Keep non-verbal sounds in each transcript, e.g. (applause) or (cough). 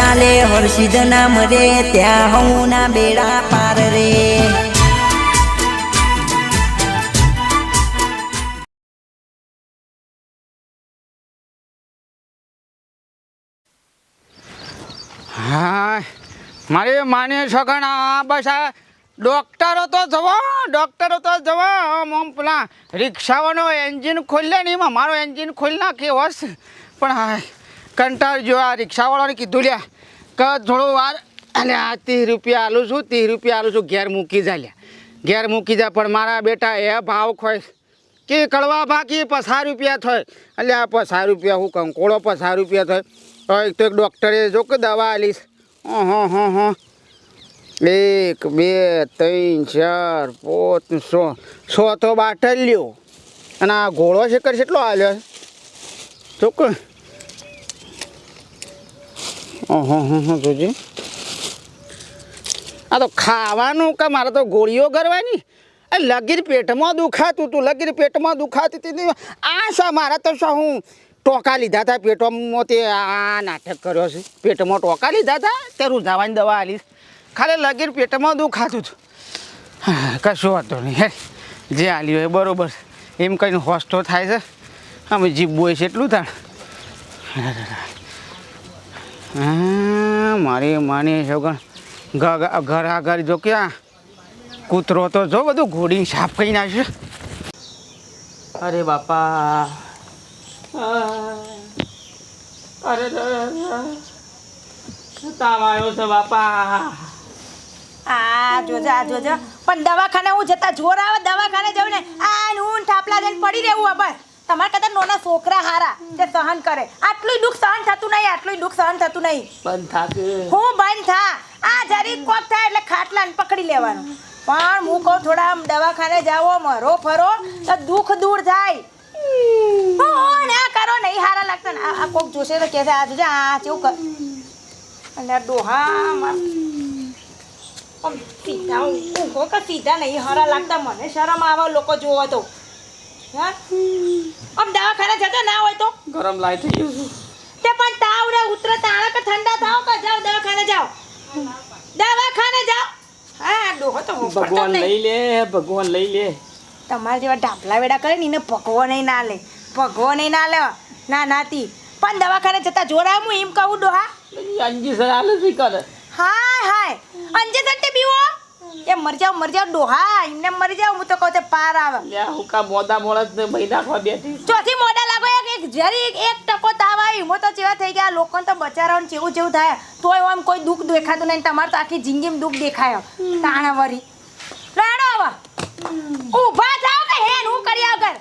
ચાલે, હર્ષિદ નામ રે, ત્યાં હું ના બેડા પાર રે. હા, મારી માની સગણ બસ આ ડોક્ટરો તો જવો, ડોક્ટરો તો જવો. આમ પેલા રિક્ષાઓનો એન્જિન ખોલ્યા ને મારો એન્જિન ખોલી નાખી, હોશ. પણ હા કંટાળ જો આ રિક્ષાવાળાને કીધું, લ્યા, કે થોડો વાર. અને આ ત્રીસ રૂપિયા આલું છું, ત્રીસ રૂપિયા આલું છું, ઘેર મૂકી જા, લ્યા. ઘેર મૂકી જા, પણ મારા બેટા એ ભાવ ખોય. કે કડવા બાકી પસાર રૂપિયા થાય. એટલે આ પસાર રૂપિયા હું કંકોળો પસાર રૂપિયા થાય. તો એક તો એક ડૉક્ટરે જો કે દવા આલીશ હં હં હં એક, બે, ત્રણ, ચાર, પાંચ, સો. સો તો બાટલ્યો અને આ ઘોડો છે કરી કેટલો આવ્યો ચોક્કસ. હં હં હં જોજે. આ તો ખાવાનું કે મારે તો ગોળીઓ કરવાની લગીર પેટમાં દુખાતું હતું લગીર પેટમાં દુખાતી હતી આ શા મારા તો શું હું ટોકા લીધા હતા પેટમાં તે આ નાટક કર્યો છે. પેટમાં ટોકા લીધા હતા તે રૂઝાવાની દવા આલીશ. ખાલી લગીર પેટમાં દુખાતું હતું કશું વાંધો નહીં, હે. જે આલી એ બરોબર. એમ કહીને હોસ્ટો તો થાય છે. અમે જીવવું છે એટલું તાણ. હા મારી માની ઘર આ ઘર આગળ જો કે કૂતરો તો જો બધું ઘોડી સાફ કરી નાખશે. અરે બાપા. અરે તાવ આવ્યો છે બાપા. આ જોજો આ જોજો પણ દવાખાને હું જતા જોર આવે દવાખાને જવું ને આ ઊન થાપલા જઈને પડી રહેવું આ બસ તમારા કરતા નોના છોકરા હારા તે સહન કરે. આટલું દુઃખ સહન થતું નહીં આટલું દુઃખ સહન થતું નહીં. બંધ થાકે. હું બંધ થા. આ જરી કોક થાય એટલે ખાટલાને પકડી લેવાનું. પણ હું કહું થોડા આમ દવાખાને જાવો મરો ફરો તો દુઃખ દૂર થાય. હું ના કરો નહીં હારા લાગતા. ને આ આ કોક જોશે તો કહેશે આ જોજે આ કેવું કર. અને આ ડોહા સીધા ઊંઘો કે સીધા નહીં હારા લાગતા. મને શરમ આવે લોકો જોવો તો. આમ દવાખાને જતો ના હોય તો? ગરમ લાઈ થઈ ગયું તે પણ તાવ રે ઉતરે તાણા કે ઠંડા થાવ કે જાવ દવાખાને જાવ? દવાખાને જાઓ હા ડોહો તો ભગવાન લઈ લે ભગવાન લઈ લે. તમારા જેવા ઢાપલા વેડા કરે ને એને ભગવો નહીં ના લે. ભગવો નહીં ના લે ના નાતી. પણ દવાખાને જતા જોરા હું એમ કહું ડોહા. અંજી સર શું કરે. હાય હાય. અંજી સર તે બીવો એ મરી જાવ મરી જાવ ડોહા એમને મરી જાવ હું તો કહું તે પાર આવે. લ્યા હું કા મોદા મોળસ ને મહિના ખવા બેઠી ચોથી મોડા લાગો એક એક જરી એક ટકો તાવ આવી હું તો ચેવા થઈ ગયા લોકોને તો બચારાઓને જેવું જેવું થાય. તોય આમ કોઈ દુઃખ દેખાતું નહીં તમારે તો આખી જિંદગીમાં દુઃખ દેખાય. તાણા વરી રાડો આવા. ઊભા થાવ કે હેન હું કરી આગળ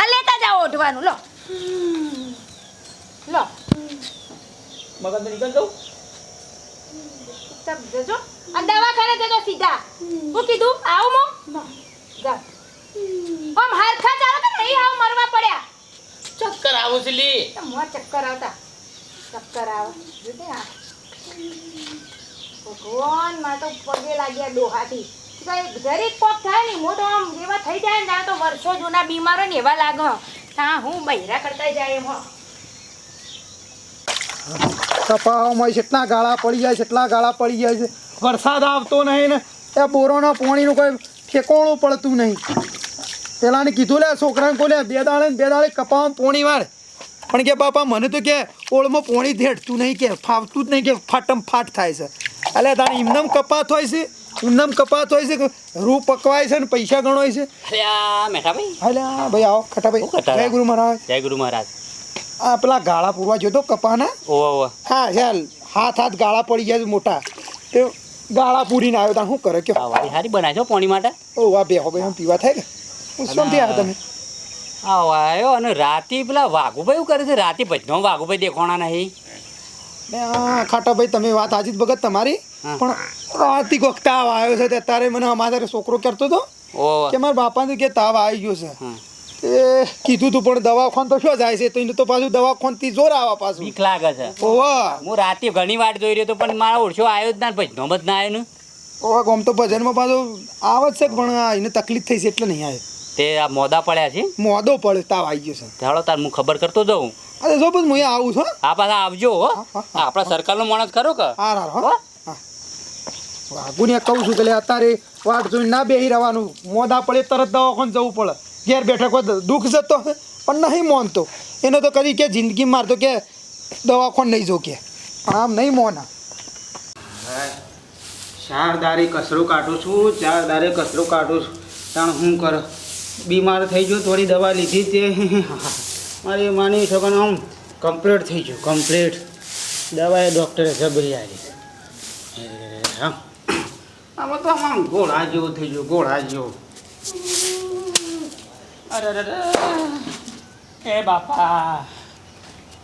આ લેતા જાઓ ઓઢવાનું લો. લો. મગજ નીકળ દઉં તબ જજો. આ દવાખાને જજો સીધા. હું કીધું આવું મો. જા. ઓમ હરખા ચાલો કે નહીં આવ મરવા પડ્યા. ચક્કર આવું છે લી મો ચક્કર આવતા. ચક્કર આવે. જોતે આ. ભગવાનમાં તો પગે લાગ્યા ડોહાથી કઈ જરીક કોક થાય ને મોટો આમ એવા થઈ જાય ને ત્યાં તો વર્ષો જૂના બીમારો ને એવા લાગે. હા હું બૈરા કરતા જાય એમ હો. કપાવામાં જેટલા ગાળા પડી જાય છે એટલા ગાળા પડી જાય છે. વરસાદ આવતો નહીં ને એ બોરોના પોણીનું કોઈ ઠેકોણું પડતું નહીં. પેલાને કીધું લે છોકરાને કોલે બે દાડે બે દાડે કપાવામાં પોણી વાળ. પણ કે બાપા મને તો કે ઓળમાં પોણી ધેડતું નહીં કે ફાવતું જ નહીં કે ફાટમ ફાટ થાય છે. એટલે તારે એમનેમ કપાત હોય છે? ઇમનમ કપાત હોય છે રૂ પકવાય છે ને પૈસા ગણવાય છે? અલ્યા મેઠા ભાઈ આવો હું ખટાભાઈ? જય ગુરુ મહારાજ. જય ગુરુ મહારાજ. આ પેલા ગાળા પૂરવા જોતો કપાના? ઓવા ઓવા હા ચાલ હાથ હાથ ગાળા પડી જાય મોટા. તે ગાળા પૂરીને આવ્યો તા. શું કરે કે વાળી હારી બનાવજો પાણી માટે. ઓ વાહ બે ભાઈ પીવા થાય કે? હું શું આવ્યા તમે આ વાયો અને રાતે પેલા વાઘુભાઈ એવું કરે છે? રાતે ભજનો વાઘુભાઈ દેખવાના નહીં. ને ખાટાભાઈ તમે વાત આજે જ ભગત તમારી. પણ રાતી કોક તાવ આવ્યો છે અત્યારે મને અમારે છોકરો કરતો હતો ઓવા કે મારા બાપાને કે તાવ આવી ગયો છે. હા. એ કીધું તું પણ દવાખાન તો શું જાય છે? તો એને તો પાછું દવાખાનથી જોર આવા પાછું. બીક લાગે છે. ઓવા હું રાતે ઘણી વાર જોઈ રહ્યો તો પણ મારા ઓળશો આવ્યો જ ના ભજનો જ ના આવ્યો ને. ઓવા ગમ તો ભજનમાં પાછું આવે જ છે પણ આ એને તકલીફ થઈ છે એટલે નહીં આવે તે આ મોદા પડ્યા છે? મોદો પડે તાવ આવી ગયો છે. ચાલો તાર હું ખબર કરતો જાઉં. અરે જો બસ હું આવું છું હો. આ પાછા આવજો હો. આપણા સર્કલનો માણસ ખરો કે? હા હો વાઘુને કહું છું કે અત્યારે વાટ જોઈને ના બેહી રહેવાનું. મોદા પડે તરત દવાખાન જવું પડે. ઘેર બેઠા કોઈ દુઃખ જતો પણ નહીં મોનતો. એને તો કદી કે જિંદગી મારતો કે દવાખોન નહીં જો કે. આમ નહીં મોના. ચાર દારે કચરો કાઢું છું, ચાર દારે કચરો કાઢું છું. તાણ હું કર? બીમાર થઈ ગયો, થોડી દવા લીધી તે. (laughs) મારી માની શકો આમ કમ્પ્લીટ થઈ ગયું કમ્પ્લીટ દવાએ ડૉક્ટરે જબરી આવી હા. આમાં તો આમ ગોળા જેવો થઈ ગયો, ગોળા જેવો. અરે. એ બાપા.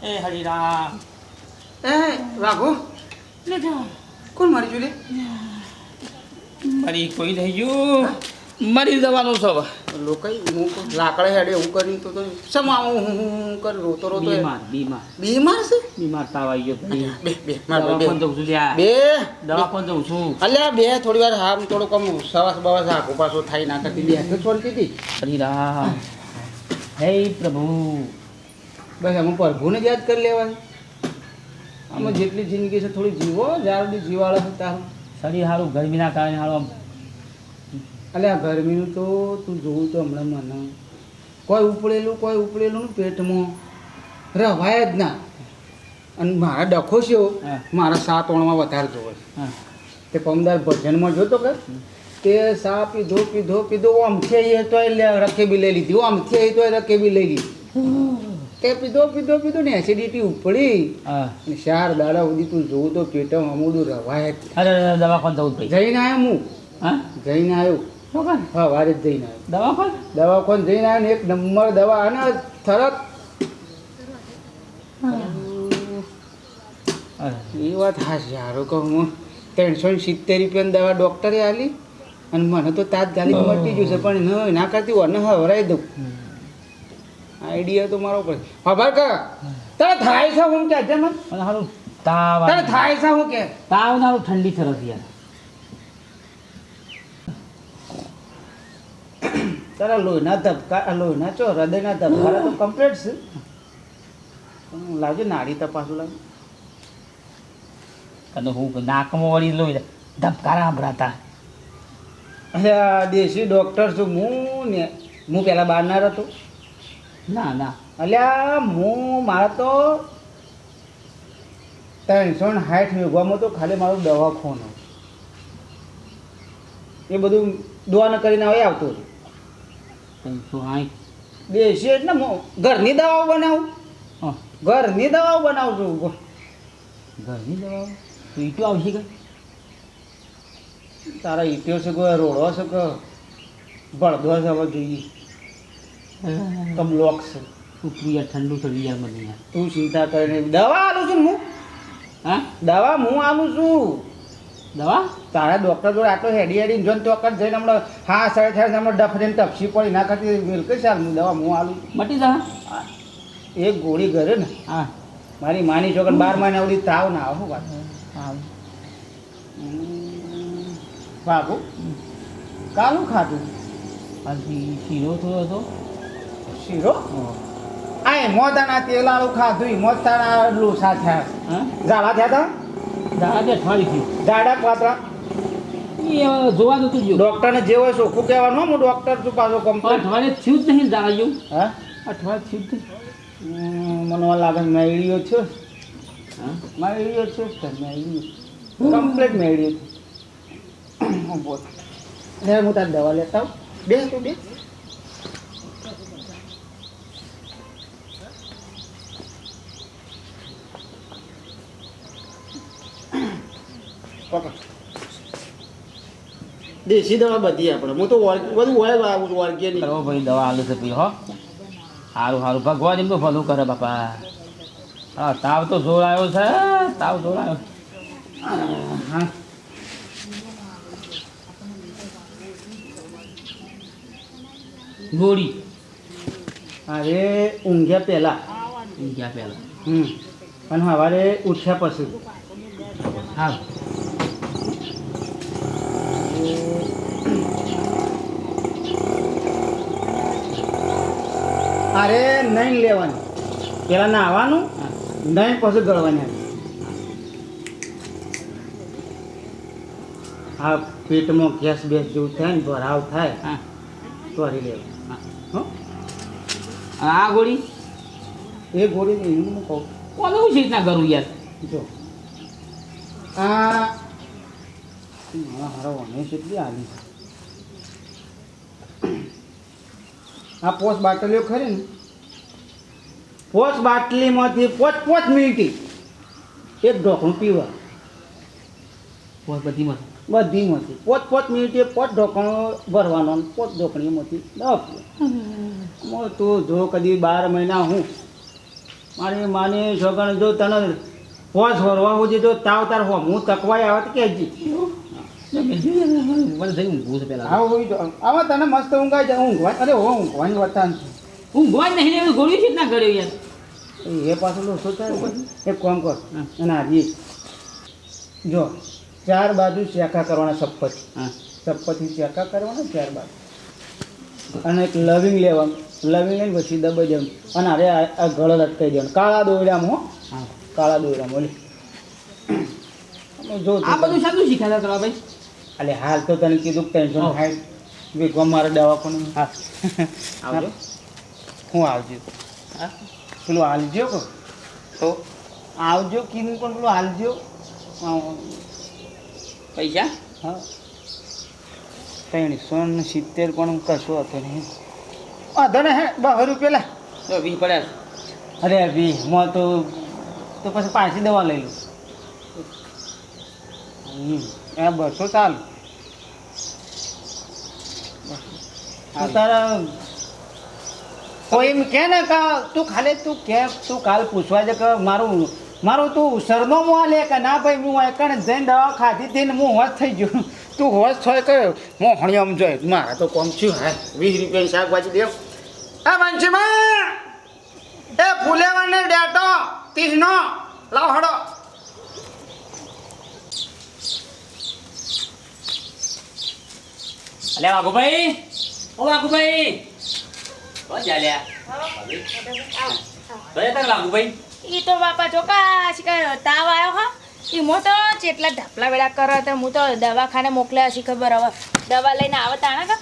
એ હરિરામ. એ વાઘો. કોણ મારી જોડે? મારી કોઈ થઈ ગયું. મારી દવાનું છે હવે. લોકો હું લાકડે હેડે હું કરી તો શમ હું હું કરી રોતો રોતો. બીમાર બીમાર. બીમાર છે? બીમાર તાવ આવી ગયો બે બે દવાખાને જઉં છું લ્યા. બે દવાખાને જઉં છું. અલ્યા બે થોડી વાર હા થોડો કમ સવાસ બવાસ આખો પાછો થાય ના કરતી. બે હાથે છોડતી હતી હરિરામ હે પ્રભુ. બસ અમે પ્રભુને જ યાદ કરી લેવાની. આમાં જેટલી જિંદગી છે થોડી જીવો જ્યાં સુધી જીવાડે છે તારું શરીર સારું ગરમીના કારણે સારું આમ અલ્યા ગરમીનું તો તું જોવું તો હમણાં મને. કોઈ ઉપડેલું કોઈ ઉપડેલું ને પેટમાં. રવાય જ ના. અને મારા ડખો છે મારા સાત ઓણમાં વધારે જોવે છે. તે પમદાર ભજનમાં જોતો કે તે સા પીધો પીધો પીધો આમથી એ તો રકેબી લઈ લીધી. આમથી એ તો રકેબી લઈ લીધી. તે પીધો પીધો પીધો ને એસિડિટી ઉપડી. ચાર દાડા સુધી તું જોવું તો પેટમાં અમુડું રવાય દવાખાને જવું જઈને આવ્યો હું. હા? જઈને આવ્યો. શું હા વારે જ જઈને આવ્યો. દવા દવાખાને જઈને આવ્યો ને એક નંબર દવા અને તરત એ વાત હા યારો કહું હું. ત્રણસો ને સિત્તેર રૂપિયાની દવા ડૉક્ટરે આલી અને મને તો તાત્કાલિક મટી ગયું છે પણ ન ના કરતી વને હવરાઈ દઉં. આઈડિયા તો મારો પડે. ખબર કા તારે થાય છે હું કે મને? અને સારું તાવ તારે થાય છે હું કે? તાવ ના ઠંડી સરસ યાર તારા લોહીના ધબકા લોહીના ચો હૃદયના ધબકારા તો કમ્પ્લીટ છે. પણ લાવજો નાડી તપાસું લાવ અને હું નાકમાં વળી લોહી ધબકારા સંભળાતા આ દેશી ડૉક્ટર છું હું ને હું પહેલાં બહારનાર હતો. ના ના. અલ્યા હું મારા તો ત્રણસો ને સાઠ વીઘામાં તો ખાલી મારું દવાખાનું. એ બધું દોન કરીને હવે આવતું હતું શું હાઈ દેશી એટલે ઘરની દવાઓ બનાવું. હા. ઘરની દવાઓ બનાવું છું ઘરની દવાઓ? તું ઈટું આવશે કે? તારા ઈટ્યો છે કોઈ રોડો છે કે બળદો છે હવે જોઈએ. તમ લોક છે. તું યાર ઠંડુ થયું યાર મને યાર. તું ચિંતા કરીને દવા આલું છું હું. હા? દવા હું આલું છું. દવા? તારા ડૉક્ટર જોડે આટલો હેડી હેડી જોઈને ચોક્કસ જઈને હમણાં હા સાડે થાય હમણાં ડફરીને તપસી પડી. ના કરતી બિલકુલ ચાલ હું દવા હું આલું. મટી જા. એક ગોળી ઘરે ને. હા. મારી માની છોકર બાર મહિને આવડી તાવ ના આવું વાત. બાબુ કાલું ખાધું? પછી શીરો થયો હતો. શીરો? આ મોતાના તેલાળું ખાધું મોતાના લોસા થયા. ઝાડા થયા હતા દાદા બે અઠવાડિયું ઝાડા દાડા થયું એ જોવા નતું ગયું ડૉક્ટરને જે હોય ચોખ્ખું કહેવાનું. હો, હું ડૉક્ટર છું પાછો કમ્પ્લેટ અઠવાડિયે થયું જ નહીં દાદા જેવું હા? અઠવાડિયે થયું જ નહીં. મને લાગે મેળ્યો છે. હા? મેળ્યો છે કમ્પ્લેટ મેળ્યો? છે. બોલ. હું તારી દવા લેતા આવું. બે તું બે પકડ. દેશી દવા બધી આપણે હું તો બધું હોય ઓર્ગેનિક. કરો ભાઈ દવા આલુ છે પી હો. સારું સારું ભગવાન એમનું ભલું કરે બાપા. હા તાવ તો જોર આવ્યો છે તાવ જોર આવ્યો હા. ગોળી. અરે ઊંઘ્યા પહેલા. ઊંઘ્યા પહેલા. હમ. અને સવારે ઉઠ્યા પછી. હા. અરે નહીં લેવાનું. પેલા નાહવાનું નહીં પછી ગળવાની. આ પેટમાં ગેસ બેસ જેવું થાય ને ભરાવ થાય હા. તો હરી લેવું. હા. હો? આ ગોળી? એ ગોળી નહીં હું કહું? કોને હું રીતના કરું યાર? જો. આ મારા હારો વને છે આવી આ પોસ બાટલીઓ ખરી ને? પોસ બાટલીમાંથી પોચ પોચ મિનિટી. એક ઢોકણું પીવા. બહુ બધી મત બધીમાંથી. પોચ પોચ મિનિટે પોચ ઢોકણો ભરવાનો પોચ ઢોકણીમાંથી દવા પીવા તું જો કદી બાર મહિના હું. મારી માની છોકરાને જો તને પોચ ભરવા સુધી જો તાવ તાર હો હું તકવાય આવે તો કહેજી. આમાં તને મસ્ત ઊંઘાઈ જાય ઊંઘવા અરે હો ઊંઘવાની વતાન છે. ઊંઘવા જ નહીં લેવું ગોળી ના કર્યો યાર. એ પાછું લો શું થાય? એક કામ કર. અને હાજી જો ચાર બાજુ શેકા કરવાના ચપ્પચ હા. ચપ્પચથી શેકા કરવાના ચાર બાજુ. અને એક લવિંગ લેવાનું. લવિંગ લઈને પછી દબાઈ દેવાનું. અને અરે આ ગળ લટકાઈ દેવાનું. કાળા દોયડામાં હો. કાળા દોયડામાં. ઓલી. જો આ બધું શાનું શીખાતા કરવા ભાઈ. અલે હાલ તો તને કીધું ટેન્શન. થાય. વિકવા મારે દવાખાનું. હા. આવજો હું આવજો. હા? પેલું હાલજો. કહો તો? આવજો કીધું પણ પેલું હાલજો. પૈસા? હા. ત્રણસો ને સિત્તેર પણ કશું હતો નહીં. વાંધો ને હે. બસો રૂપિયા તો વી પડ્યા. અરે વી હું તો તો પછી પાછી દવા લઈ લઉં. એ બસો ચાલ. તો તારા કોઈ એમ કે ને કે તું ખાલી તું કે, તું કાલ પૂછવા છે કે મારું મારું તું સરનામું લે કે ના ભાઈ હું એકણ જઈને દવા ખાધી હતી ને હું હોશ થઈ ગયો. તું હોશ થાય કે હું હણિયામ જોઈ મારા તો કોમ છું હા, વીસ રૂપિયાની શાકભાજી દેવ. એ મંચીમાં એ ફૂલેવાને ડેટો ત્રીસનો લાવ હડો. અલે વાઘુભાઈ ઓ વાઘુભાઈ ઓ ચાલ્યા ભલે તાર વાઘુભાઈ ઈ તો બાપા જો કા તાવ આવ્યો હા ઈ મો તો જેટલા ઢાપલા વેળા કરો તો હું તો દવાખાને મોકલ્યા છે ખબર હવે દવા લઈને આવે તાણા કા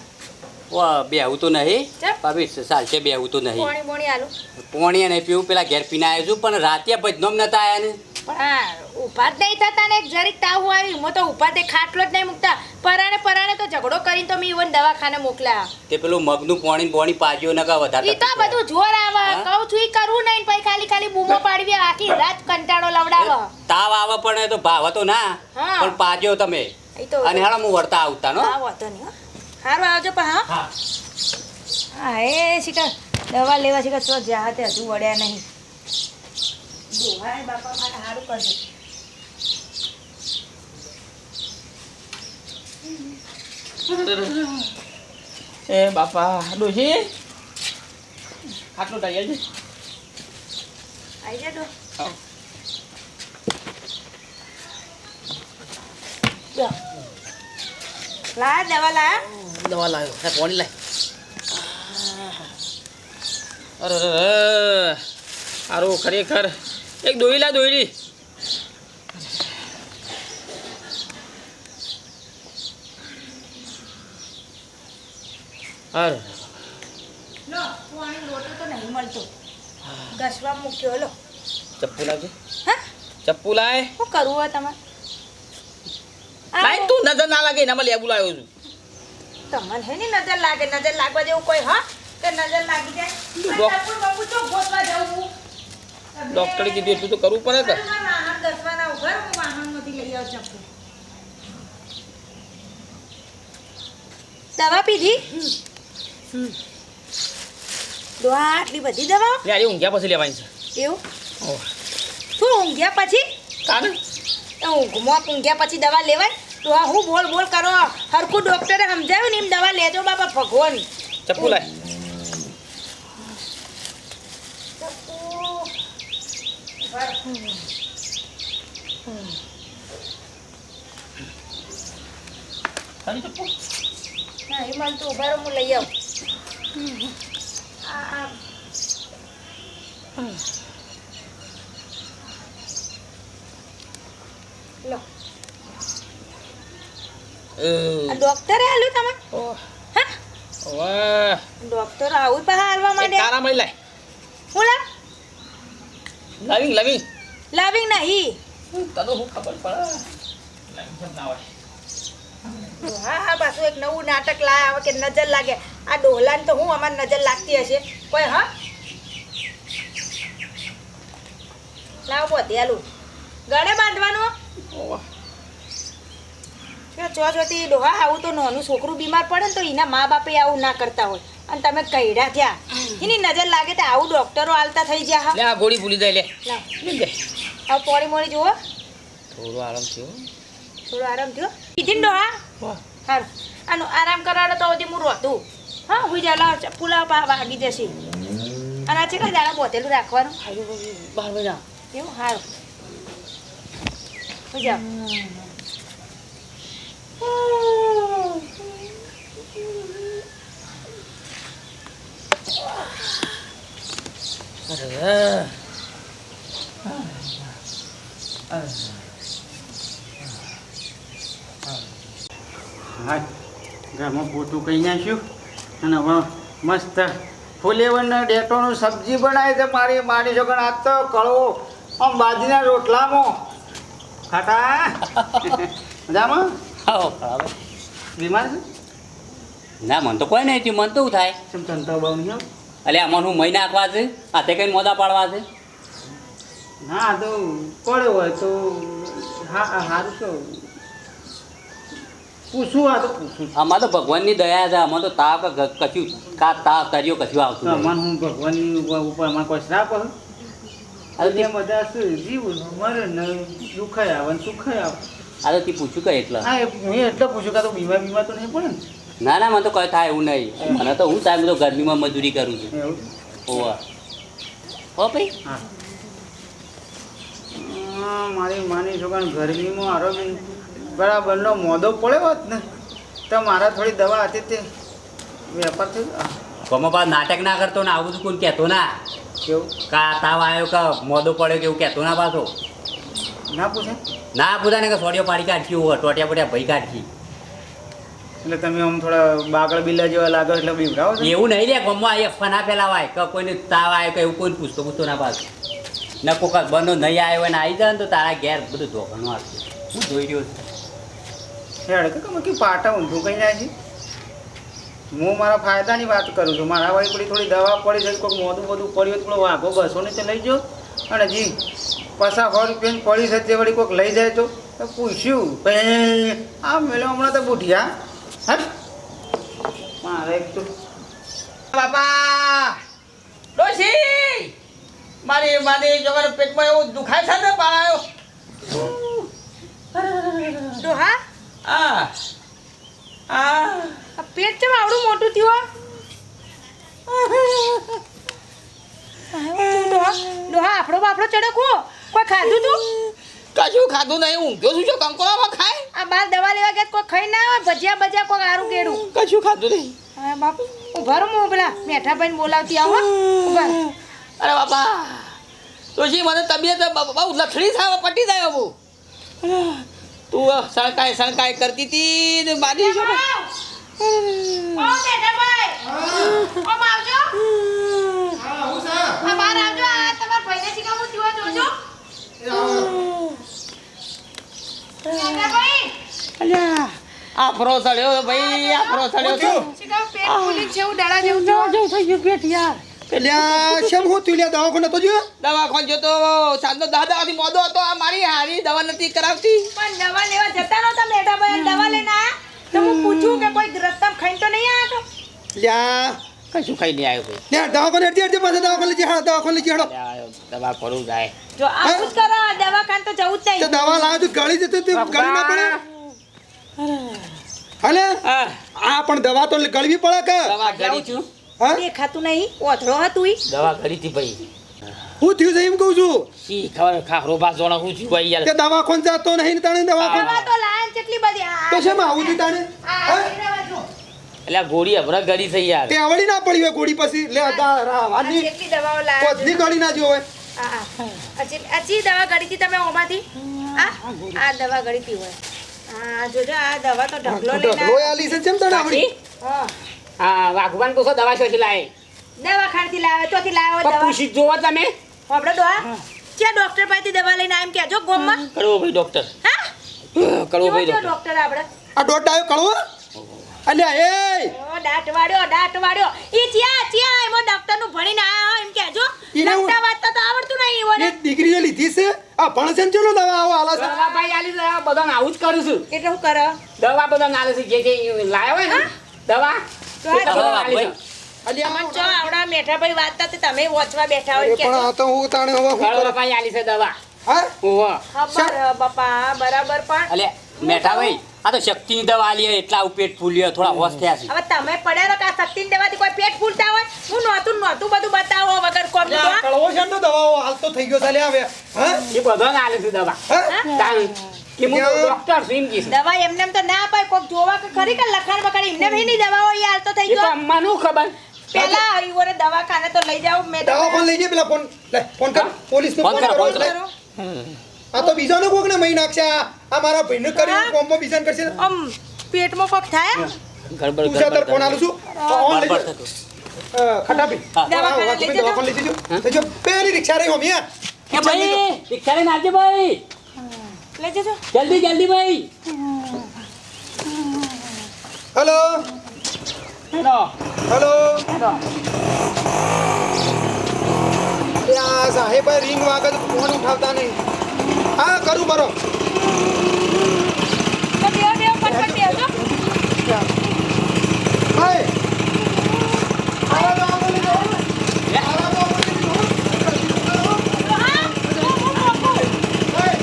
ઓ બેહું તો નહીં? ભાભી ચાલશે બેહું તો નહીં. પોણી આલું. નહીં પીવું પેલા ઘેર પીને આવ્યો છું પણ રાતે ભજનોમ નતા આયા ને. પણ ઊભા જ નહીં થતા ને જરીક તાવ આવી. હું તો ઊભા તે ખાટલો જ નહીં મૂકતા. પરાણે પરાણે તો ઝઘડો કરીને તો મેં ઈવન દવાખાને મોકલ્યા. તે પેલું મગનું પોણી પોણી પાજ્યો નકા વધારે ઈ તો બધું જોર આવે? કહું છું ઈ કરવું નહીં પછી ખાલી ખાલી બૂમો પાડવી આખી રાત કંટાળો લવડાવો. તાવ આવે પણ એ તો ભાવ તો ના. પણ પાજ્યો તમે. અને હાલો હું વળતા આવતા નો. હા નહીં. સારું આવજો પણ હા. હા. એ શીખા દવા લેવા શીખા તો જ્યાં તે હજુ વળ્યા નહીં. દોહાય બાપા મારે સારું કરજો. એ બાપા ડોશી. ખાટલું ટાઈ છે આવી જા લા દવા લા. દવા લાવ્યો હે પાણી લાય અરે અરે, ખરેખર એક દોઈ લા દોયડી અરે લો પાણી લોટો તો નહીં મળતો ઘસવા મૂક્યો લો ચપ્પુ લાવજે હા ચપ્પુ લાય શું કરવું હોય તમારે તું નજર ના લાગે એના લેબુ લાવ્યો છું તમને હે ની નજર લાગે? નજર લાગવા જેવું કોઈ હા? કે નજર લાગી જાય? ડોક્ટર આ તો ગોતવા હું. ડોક્ટરે કીધું એટલું તો કરવું પડે કે? વાહન દસવાના ઊભા રહો, હું વાહનમાંથી લઈ આવ ચપ્પુ. દવા પીધી? દવા આટલી બધી દવા? લે ઊંઘ્યા પછી લેવાની છે. એવું? ઓહ. તું ઊંઘ્યા પછી? કાને ઊંઘમાં ઊંઘ્યા પછી દવા લેવાય? તો આ હું બોલ બોલ કરો. હરખું ડોક્ટરે સમજાવ્યું ને એમ દવા લેજો બાપા ભગવાન. ચપ્પુ લાય. હા હિમાંત તું હું લઈ આવું. લો. ડોક્ટરે આલ્યું તમે? હા? ડોક્ટર આવું પા હાલવા માટે માંડે કારા મળી લાય હું લા લવિંગ લવિંગ. લાવી નહીં તને હું ખબર પડે? લવિંગ ના હોય. હા હા પાછું એક નવું નાટક લાવે આવે કે નજર લાગે. આ ડોહલાને તો હું અમારી નજર લાગતી હશે. કોઈ હા? લાવ પોતી આલું ગળે બાંધવાનું? જો ડોહા આવું તો નાનું છોકરું બીમાર પડે ને તો એના મા બાપે આવું ના કરતા હોય. અને તમે કઈડા થયા. એની નજર લાગે તો આવું ડોક્ટરો આલતા થઈ ગયા હા. લે આ ગોળી ભૂલી જાય લે. આ પોળી મોળી જુઓ. થોડો આરામ થયો. થોડો આરામ થયો. કીધી ને ડોહા? વાહ. આનો આનું આરામ કરાવડે તો હજી હું રોતું. હા હું જા પુલાવ પા વાગી જશે. અને આ કેટલા દાડા બોતેલું રાખવાનું? બાર બજા એવું? સારું હું જાઉં અરે હા ઘરમાં પોતું કહી નાખ્યું મસ્ત ફુલેવનના ડેટોનું સબ્જી બનાવી છે મારી મારી છોકરા આજ તો કળવો આમ બાજરીના રોટલામાં. ખાટા? (laughs) મજામાં? આવો. બીમાર છે? ના મન તો કોઈ નહીં થયું. મન તો શું થાય? કેમ તંતો બહુ નહીં? એટલે આમાં હું મહી નાખવા છે? આ તે કઈ મોદા પાડવા છે? ના તો પડ્યો હોય તો હા આ સારું તો પૂછું આ તો પૂછું. આમાં તો ભગવાનની દયા છે. આમાં તો તાવ કશું કા તાવ તર્યો કશું આવતું મન હું ભગવાનની ઉપર અમારે કોઈ શ્રાપ હોય? આ બધા જીવ મરે ને દુખાય આવે સુખાય આવે. આ તો પૂછ્યું કે એટલે? હા હું એટલે પૂછું કે તો બીમાર બીમાર તો નહીં પડે ને? ના ના મને તો કઈ થાય એવું નહીં. મને તો હું થાય તો ગરમીમાં મજૂરી કરું છું. ઓવા. હો ભાઈ. મારી માની છોકરાને ગરમીમાં બી બરાબરનો મોદો પડ્યો હોત ને તો મારા થોડી દવા હતી તે વેપાર થયો. ગમો નાટક ના કરતો ને આવું બધું કોઈ કહેતો ના. કેવું? કા તાવ આવ્યો કે મોદો પડ્યો કે એવું કહેતો ના પાછો. ના પૂછે? ના પૂછાને કે સોડિયો પાડી કાઢી હોય ટોટિયા પોટિયા ભાઈ કાઢી. એટલે તમે આમ થોડા બાગળ બિલા જેવા લાગો એટલે બીવડાવો એવું નહીં રે ગમવા એ ફના ફેલાવાય કે કોઈને તાવ આવે કે એવું કોઈ પૂછતો પૂછતો ના પાછું ના કોક બનો નહીં આવ્યો ને આવી જાય ને તો તારા ઘેર બધું ધોકાનું આવશે. હું જોઈ રહ્યો છું. હેડ કે તમે કે પાટા ઊંધું કઈ જાય છે? હું મારા ફાયદાની વાત કરું છું. મારા વાળી પડી થોડી દવા પડી જાય કોઈક મોઢું બધું પડ્યું પેલો વાઘો બસો ને તો લઈ જાઓ. અને જી પચાસ સો રૂપિયાની પડી છે તે વળી કોઈક લઈ જાય તો? તો પૂછ્યું ભાઈ આ મેલો હમણાં તો બુઢિયા. હટ. મારે એક તો બાપા! ડોશી! મારી મારી જગર પેટમાં એવું દુખાય છે ને પાળાયો ડોહા? આ આ આ પેટ ચમ આવડું મોટું થયું (laughs) ડોહા. ડોહા આપણો બાપડો ચડકો કોઈ ખાધું તું? કશું ખાધું નહીં ઊંઘ્યો છું જો કંકોડામાં ખાય. આ બાર દવા લેવા ગયા કોઈ ખાઈ ના આવે ભજીયા ભજીયા કોઈ આરું કેડું. કશું ખાધું નહીં. હા બાપ ઊભા રહો હું પેલા મેઠા ભાઈને બોલાવતી આવો ઊભા અરે બાપા ડોશી મને તબિયત બહુ લથડી થાય પટી જાય બહુ તું સણકાય સણકાય કરતી હતી ને મારી છો ઓ મેઠા ભાઈ ઓમ આવજો. બહાર આવજો આ તમારા ભાઈને શીખવું જોજો. અલ્યા. આ ફરો ભાઈ આ ફરો ચડ્યો તો શીખવું પેટ ફૂલી છે એવું દડા જેવું થઈ ગયું પેટ યાર. એટલે શેમ હું તું લ્યા દવાખાને તો જો દવાખાન જો તો સાંજનો દાદાથી મોદો હતો. આ મારી હારી દવા નથી કરાવતી. પણ દવા લેવા જતા નહોતા મેઠા ભાઈ. દવા લેના આયા. તો હું પૂછું કે કોઈ રસ્તા ખાઈને તો નહીં તો? લ્યા. કશું ખાઈ નહીં આવ્યો ભાઈ. લ્યા દવાખાને અડધી અડધી પાસે દવાખાને જે જા દવાખાને લઈ જા આવ્યો, દવા કરું જાય. જો આવું જ કરો દવાખાન તો જવું જ નહીં. તો દવા લાવે તો ગળી જતો તે ગળી ના પડે? અરે હા. આ પણ દવા તો ગળવી પડે કે? દવા ગળી છું. હા? દેખાતું નહીં ઓથરો હતું દવા કરી હતી ભાઈ. હું થયું છે એમ કહું છું? શી ખબર જોણા હું છું ભાઈ યાર? કે દવાખાને જાતો નહીં ને તાણે દવાખાને? દવા તો લાયન કેટલી બધી. તો શેમ આવું થયું તાણે? હા? એટલે ગોળી હમણાં ગળી થઈ યાર. તે આવડી ના પડી હોય ગોળી પછી. લે દા રા દો. કેટલી દવાઓ લાયા કોદની ગળી ના જો હોય આ આ. અચી અચી દવા ગળી હતી તમે ઓમાંથી? આ? આ દવા ગળી હતી હોય. આ જોજો આ દવા તો ઢગલો લઈને ઢગલો આલી છે જેમ તને આવડી. હા. હા વાઘવાન કોસો દવા શોધી લાય. દવાખાનેથી લાવે તોથી લાવો દવા. પૂછી જોવો તમે. આપણે દવા ક્યાં ડોક્ટર પાસેથી દવા લઈને આમ કેજો ગોમમાં? કડવો ભાઈ ડોક્ટર હા? કડવો ભાઈ ડોક્ટર આપણે? આ ડોટ આવ્યો કળવો અલ્યા એ! ઓ દાંત વાડ્યો દાંત વાડ્યો ઈ ચિયા ચિયા એમાં ડોક્ટરનું ભણીને આયા હોય એમ કહેજો. ઈને હું- તો આવડતું નહીં એ દીકરીએ લીધી છે? આ ચલો દવા આવો આલા છે? દવા ભાઈ આલી દવા બધાને આવું જ કરું છું. એટલે હું કરો? દવા બધા આલે છે જે જે લાયો હોય ને દવા? અલ્યા જો આવડા મેઠાભાઈ વાંચતા તે તમે વોચવા બેઠા હોય એ પણ આ તો હું તાણે હવે હું ભાઈ આલી છે દવા. હા? ઓહો ખબર બાપા બરાબર પણ. અલે મેઠા ભાઈ આ તો શક્તિની દવા લઈએ એટલા પેટ ફૂલ્યો થોડા હોશ થયા છે. હવે તમે પડ્યા રહો કે આ શક્તિને દવાથી કોઈ પેટ ફૂલતા હોય? હું નહોતું નહોતું બધું બતાવો વગર કોમ કળવો છે ને દવાઓ હાલ તો થઈ ગયો ચાલે આવે. હા? એ બધાને આલે છે દવા. હા? કે હું ડોક્ટર છું એમ. દવા એમને એમ તો ના પાય કોક જોવા કે ખરી કે લખાણ બખાણ એમને ભી ની દવાઓ એ હાલ તો થઈ એ તો ગયો. અમ્માનું ખબર? પેલા ઈવોને દવાખાને તો લઈ જાવ મેં દવા ફોન લઈ જાય પેલા ફોન લે ફોન કર પોલીસ ને ફોન કરો ફોન કરો. આ તો બીજાનો કોક ને મહી નાખશે. આ મારા ભાઈનું કર્યું કોમ્બો બીજાને કરશે. આમ પેટમાં કોક થાય ગડબડ તું છે તાર ફોન આલું છું. ઓન લઈ ખટાપી દવા દવાખાને લઈ જજો. દવાખાને લઈ જજો. પેલી રિક્ષા રહી હોમી હે. એ ભાઈ રિક્ષા લઈને આવજે ભાઈ. લઈ જજો. જલ્દી જલ્દી ભાઈ. હેલો. હેલો. હેલો. સાહેબ રિંગ વાગે ફોન ઉઠાવતા નહીં. હા કરું બરો. તો બેહો બેહો ફટફટ બેહો છો હાય આવા તો આવો લઈ જાઓ ને. આવા તો આવો લઈ જાઓ. હા હું હું મોકું હાય.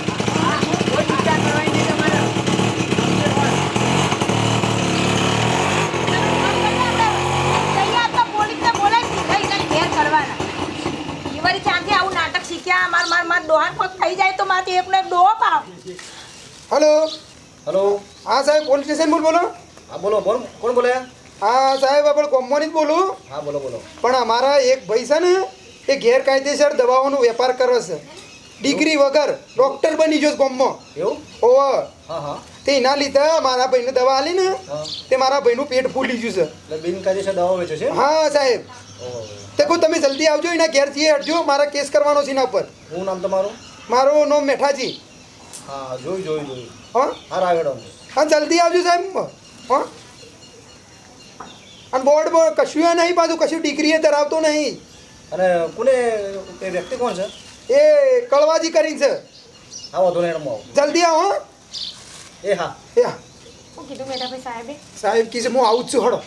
તૈયાર તો પોલીસને બોલાવી દીધા ઈને ઘેર કરવાના ઈ વળી ક્યાંથી આવું નાટક શીખ્યા માર માર માર ડોહાન કોક થઈ જાય તો માથી એકનો એક ડોહો પાવ હલો હલો હા સાહેબ બોલ બોલો. હા બોલો બોલ. કોણ બોલે? હા સાહેબ આપણે કોમ્બોની જ બોલું. હા બોલો બોલો. પણ અમારા એક ભાઈ છે ને એ ગેરકાયદેસર દવાઓનો વેપાર કરે છે. ડિગ્રી વગર ડોક્ટર બની ગયો ગામમાં. એવું? ઓવ હા હા. તે એના લીધે મારા ભાઈને દવા આલી ને તે મારા ભાઈનું પેટ ફૂલી ગયું છે. બિનકાયદેસર દવાઓ વેચે છે હા સાહેબ. તે કહું તમે જલ્દી આવજો એના ઘેર ઘેરથી હટજો. મારા કેસ કરવાનો છે એના ઉપર હું નામ તમારું? મારું નામ મેઠાજી. હા જોઈ જોઈ જોઈ હા? હા રાવેડો હા જલ્દી આવજો સાહેબ. હા. અને બોર્ડ બોર્ડ કશું નહીં પાછું કશું ડિગ્રી એ ધરાવતો નહીં. અને કોને એ વ્યક્તિ કોણ છે? એ કળવાજી કરીને છે. હા વાંધો નહીં જલ્દી આવો હા. એ હા. એ હા. કીધું મેઠા ભાઈ સાહેબે. સાહેબ કીધું હું આવું જ છું હડો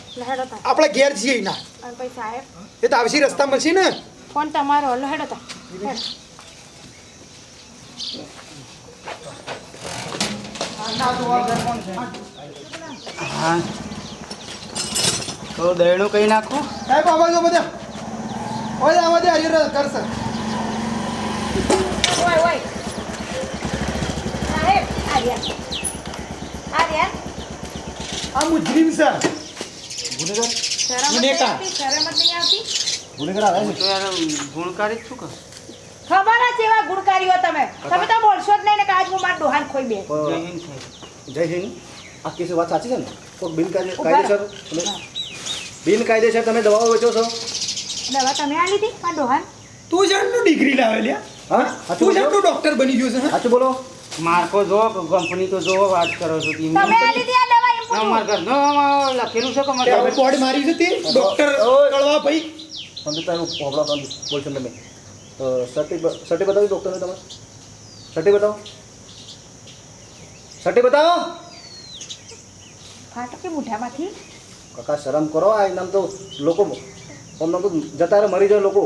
આપણે ઘેર જઈએ ના. ભાઈ સાહેબ. એ તો આવશી રસ્તા મળશે ને. ફોન તમારો લહેડો તા હેડો. હા. તો દયણું કહી નાખું? સાહેબ આવા જો બધા. ઓય આવા દે હરી કરશે. ઓય ઓય. સાહેબ આ રહ્યા. આ રહ્યા. આ મુજરીમ સર ગુનેગાર? ગુનેગાર. શરમ જ નહીં આવતી? ગુનેગાર આવે છે. તો યાર ગુણકારી જ શું કર ખબર જ એવા ગુણકારીઓ તમે. તમે તો બોલશો જ નહીં ને કે આજ હું મારા ડોહાન ખોઈ બે જય હિન્દ. આ કેસ વાત સાચી છે ને? કોઈ બિનકાયદે ઊભા રહો. કાયદેસર તમે બિનકાયદેસર તમે દવાઓ વેચો છો? દવા તમે આ લીધી? મારા ડોહાન તું જાણનું ડિગ્રી લાવેલી હા? તું જાણનું ડોક્ટર બની ગયો છે સાચું બોલો? માર્કો જો કંપની તો જો વાત કરો છો તમે તમે આ લીધી આ દવા એમ પૂછું? અમાર ઘરનો લખેલું છે કે તે આપણે બોર્ડ મારી છે તે? ડોક્ટર. કળવા ભાઈ. સંદીપ તારું પોબળા બોલશો તમે. સર્ટી સર્ટી બતાવી ડૉક્ટરને તમે. સર્ટી બતાવો. સર્ટી બતાવો. ફાટકે કે કાકા શરમ કરો આ નામ તો લોકો આમ તો જતા મરી જાય લોકો.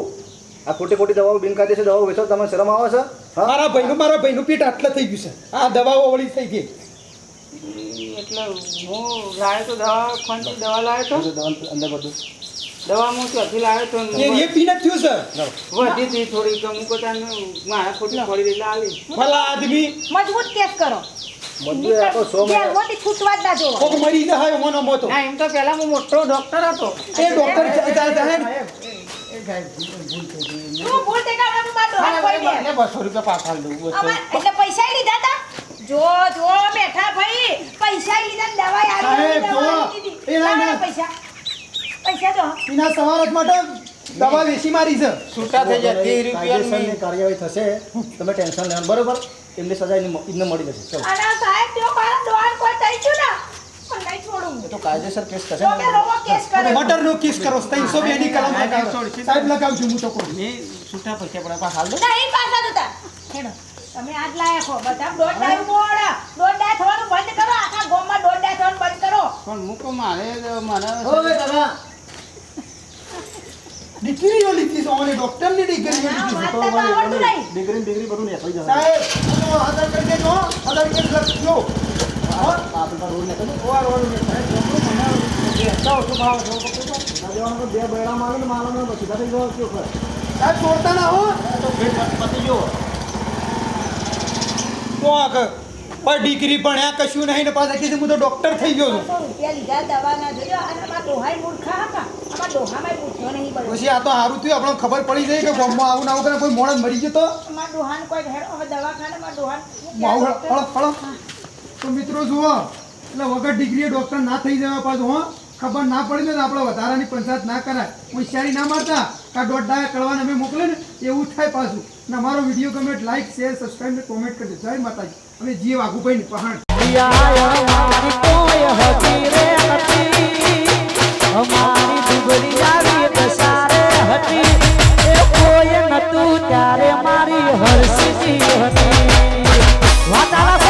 આ ખોટી ખોટી દવાઓ બિનકાયદેસર દવાઓ વેચો તમને શરમ આવે છે? મારા ભાઈનું મારા ભાઈનું પેટ આટલા થઈ ગયું છે. આ દવાઓ વળી થઈ ગઈ. એટલે હું લાવ્યો તો દવા ખોનથી દવા લાવ્યો તો? અંદર બધું? દવા હું ત્યાંથી લાવ્યો તો એ પી નથી થયું સર વધી હતી થોડી તો હું પોતાને મારા ખોટી ખોડી એટલે આલી. ભલા આદમી. મજબૂત કેસ કરો. છૂટવા જ ના કોક મરી જાય મોનો મોતો ના એમ તો પહેલા હું મોટો ડોક્ટર હતો. એ ડોક્ટર પૈસા લીધા જો જો બેઠા ભાઈ. પૈસા લીધા દવા આવી જો. દવા લીધી. એ ના, ના. લાવો પૈસા. પૈસા તો એના સવારત માટે દવા વેચી મારી છે. છૂટા થઈ જાય કાર્યવાહી થશે. તમે ટેન્શન લેવાનું. બરોબર? એમની સજા એમને મળી જશે ચલો. અને સાહેબ જો મારા ડોહા કોઈ થઈ ગયું ને પણ નહીં. છોડું તો કાયદેસર કેસ થશે તો રોવો કેસ કરે. મર્ડર નો કેસ કરો ત્રણસો બે ની કલમ લગાવો સાહેબ લગાવજો હું તો કહું મેં છૂટા પૈસા પાછા આલી દઉં નહીં પાછા જતા. હેડો. તમે આજ બધા દોઢ ડાયું મોડ. થવાનું બંધ કરો. આખા ગામમાં દોઢ થવાનું બંધ કરો. પણ મૂકો મારે મને ઓય ડિગ્રીઓ લીધી છે ઓને ડોક્ટરની ડિગ્રીઓ ના, લીધી છે તો ડિગ્રી ડિગ્રી બધું ને થઈ જશે. સાહેબ તો આધાર કરી દેજો આધાર કરી લખજો આપણે તો રોડ નીકળ્યો જે હતા ઓછો ભાવ છે તો બે બેડા મારો ને મારો ને સીધા થઈ જાવ કયો ખર. સાહેબ છોડતા ના હો. તો ભેટ પતી ગયો. તો આગળ પણ ડિગ્રી ભણ્યા કશું નહીં ને પાછા કીધું હું તો ડોક્ટર થઈ ગયો છું. રૂપિયા લીધા દવા જોયો અને અમારા ડોહાય મૂર્ખા હતા. અમારા ડોહામાં પૂછ્યો નહીં પછી આ તો સારું થયું આપણને ખબર પડી જાય કે ગામમાં આવું ના આવું કરે કોઈ મોણસ મરી ગયો તો અમારા ડોહાને કોઈ હેડો હવે ડોહાને. તો મિત્રો જુઓ એટલે વગર ડિગ્રીએ ડોક્ટર ના થઈ જવા પાછું હો. ખબર ના પડી ને આપણે વધારાની પંચાયત ના કરાય. હોશિયારી ના મારતા કા દોઢ ડાયા કળવાને અમે મોકલે ને એવું થાય પાછું. ને અમારો વીડિયો ગમે લાઈક શેર સબસ્ક્રાઈબ ને કોમેન્ટ કરજો. જય માતાજી. અને જીવ આગુ ભાઈ પહાણ અમારી દુબળી હતી. કોઈ નતું ત્યારે મારી હરસી હતી. વાતાવરણ